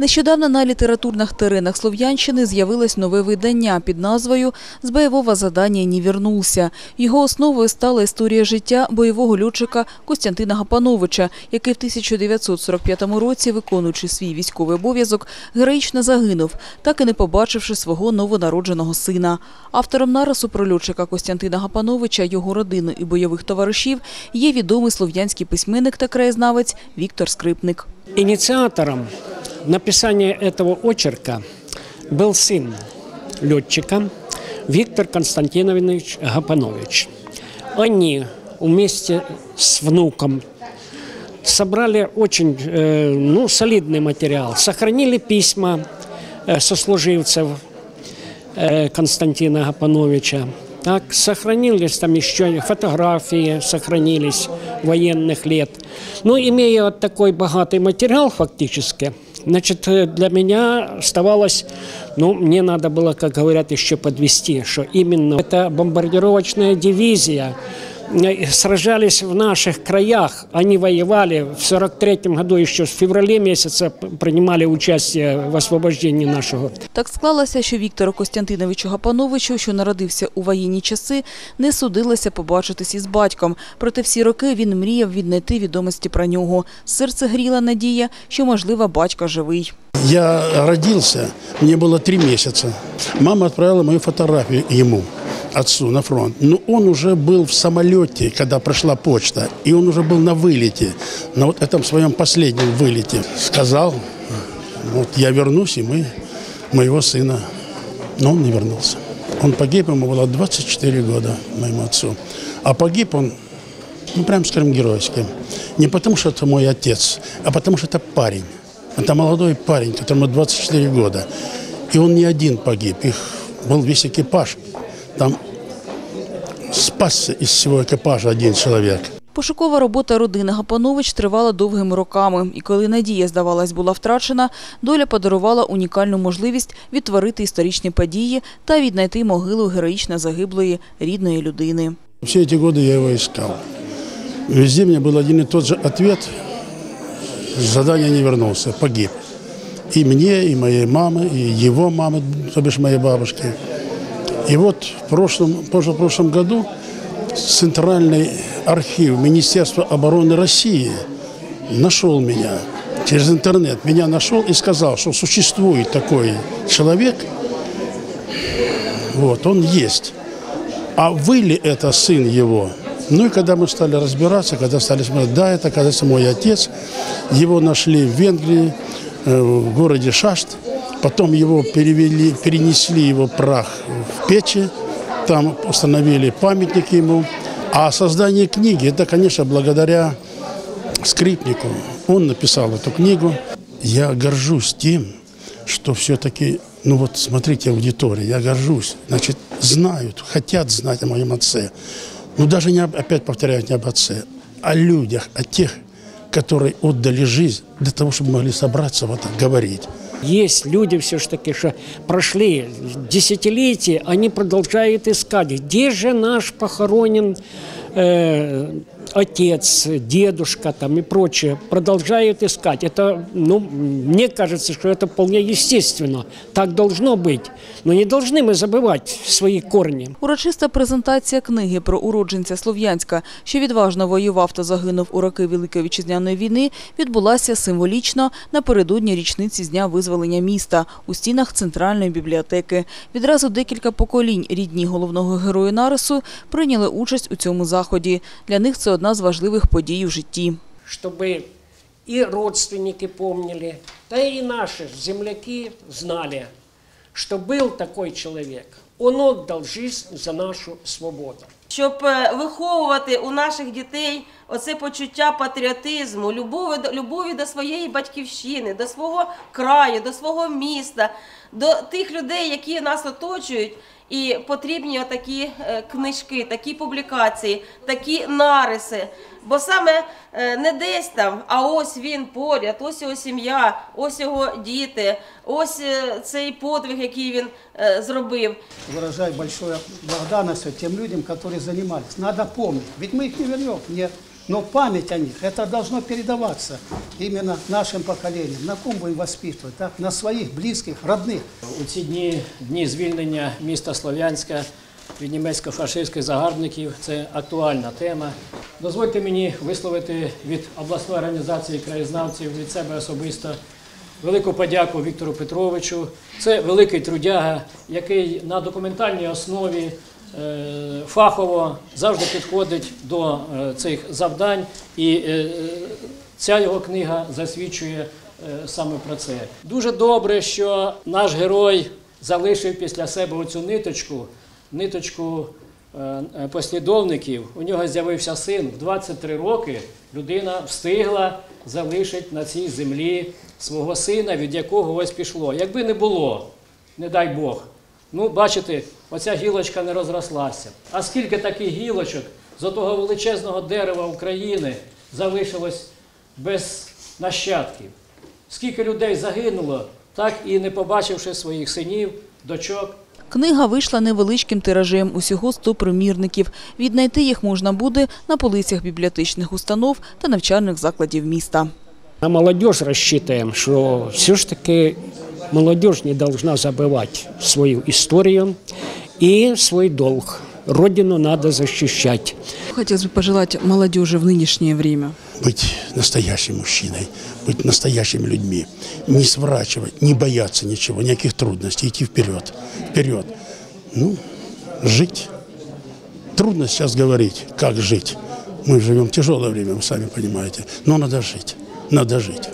Нещодавно на літературних теренах Слов'янщини з'явилось нове видання під назвою «З бойового задання не вернувся». Його основою стала історія життя бойового льотчика Костянтина Гапановича, який в 1945 році, виконуючи свій військовий обов'язок, героїчно загинув, так і не побачивши свого новонародженого сина. Автором нарису про льотчика Костянтина Гапановича, його родину і бойових товаришів є відомий слов'янський письменник та краєзнавець Віктор Скрипник. Инициатором написания этого очерка был сын летчика Виктор Константинович Гапанович. Они вместе с внуком собрали очень э, ну, солидный материал, сохранили письма э, сослуживцев э, Константина Гапановича. Так, сохранились там еще фотографии, сохранились военных лет. Ну, имея вот такой богатый материал фактически, значит, э, для меня оставалось, ну, мне надо было, как говорят, еще подвести, что именно эта бомбардировочная дивизия э, сражались в наших краях, они воевали в 43 году, еще в феврале месяце принимали участие в освобождении нашего Так склалося, що Віктору Костянтиновичу Гапановичу, що народився у воєнні часи, не судилося побачитись із батьком. Проте всі роки він мріяв віднайти відомості про нього. Серце гріла надія, що, можливо, батько живий. Я родился, мне было три месяца. Мама отправила мою фотографию ему, отцу, на фронт. Но он уже был в самолете, когда пришла почта. И он уже был на вылете, на вот этом своем последнем вылете. Сказал, вот я вернусь, и мы моего сына. Но он не вернулся. Он погиб, ему было 24 года, моему отцу. А погиб он ну, прям скажем, геройским. Не потому, что это мой отец, а потому, что это парень. Это молодой парень, которому 24 года. И он не один погиб. Их был весь экипаж. Там спасся из всего экипажа один человек. Пошукова робота родини Гапанович тривала довгими роками, і коли надія, здавалось, була втрачена, доля подарувала унікальну можливість відтворити історичні події та віднайти могилу героїчно загиблої рідної людини. Все эти годы я его искал. Везде мне был один и тот же ответ. С задания не вернулся, погиб. И мне, и моей мамы, и его мамы, то бишь моей бабушки. И вот в прошлом, позапрошлом году Центральный архив Министерства обороны России нашел меня через интернет. Меня нашел и сказал, что существует такой человек, вот, он есть. А вы ли это сын его? Ну и когда мы стали разбираться, когда стали смотреть, да, это, оказывается, мой отец. Его нашли в Венгрии, э, в городе Шашт. Потом его перевели, перенесли его прах в печи. Там установили памятник ему. А создание книги, это, конечно, благодаря скрипнику. Он написал эту книгу. Я горжусь тем, что все-таки, ну вот смотрите, аудитория, я горжусь. Значит, знают, хотят знать о моем отце. Ну даже не опять повторяют не об отце, о людях, о тех, которые отдали жизнь для того, чтобы могли собраться вот так говорить. Есть люди все ж таки, что прошли десятилетия, они продолжают искать, где же наш похоронен э, отец, дедушка там и прочее. Продолжают искать. Это, ну, мне кажется, что это вполне естественно. Так должно быть. Но не должны мы забывать свои корни. Урочиста презентація книги про уродженця Слов'янська, що відважно воював та загинув у роки Великої Вітчизняної війни, відбулася символічно напередодні річниці з дня визволення міста у стінах Центральної бібліотеки. Відразу декілька поколінь рідні головного героя нарису прийняли участь у цьому заході. Для них це одна з важливих подій у житті. Щоб і родственники помнили, та і наші земляки знали, что был такой человек. Он отдал жизнь за нашу свободу. Щоб е, виховувати у наших дітей оце почуття патріотизму, любові, любові до своєї батьківщини, до свого краю, до свого міста, до тих людей, які нас оточують. І потрібні такі книжки, такі публікації, такі нариси. Бо саме е, не десь там, а ось він поряд, ось його сім'я, ось його діти, ось е, цей подвиг, який він е, зробив. выражаю большую благодарность тем людям, которые занимались. Надо помнить, ведь мы их не вернем. Нет. Но память о них, это должно передаваться именно нашим поколениям. На ком будем воспитывать? Так? На своих близких, родных. У ці дні, дні звільнення міста Слов'янська від німецько-фашистських загарбників, це актуальна тема. Дозвольте мені висловити від обласної організації краєзнавців, від себе особисто велику подяку Віктору Петровичу. Це великий трудяга, який на документальній основі е, фахово завжди підходить до е, цих завдань. І е, ця його книга засвідчує саме про це. Дуже добре, що наш герой залишив після себе оцю ниточку, ниточку послідовників. У нього з'явився син в 23 роки. Людина встигла залишити на цій землі свого сина, від якого ось пішло. Якби не було, не дай Бог. Ну, бачите, оця гілочка не розрослася. А скільки таких гілочок з того величезного дерева України залишилось без нащадків? Скільки людей загинуло, так і не побачивши своїх синів, дочок. Книга вийшла невеличким тиражем, усього 100 примірників. Віднайти їх можна буде на полицях бібліотечних установ та навчальних закладів міста. На молодіж розчитуємо, що все ж таки молодіж не повинна забивати свою історію і свій долг. Родину надо защищать. Хотелось бы пожелать молодежи в нынешнее время. Быть настоящим мужчиной, быть настоящими людьми, не сворачивать, не бояться ничего, никаких трудностей, идти вперед, вперед. Ну, жить. Трудно сейчас говорить, как жить. Мы живем в тяжелое время, вы сами понимаете, но надо жить, надо жить.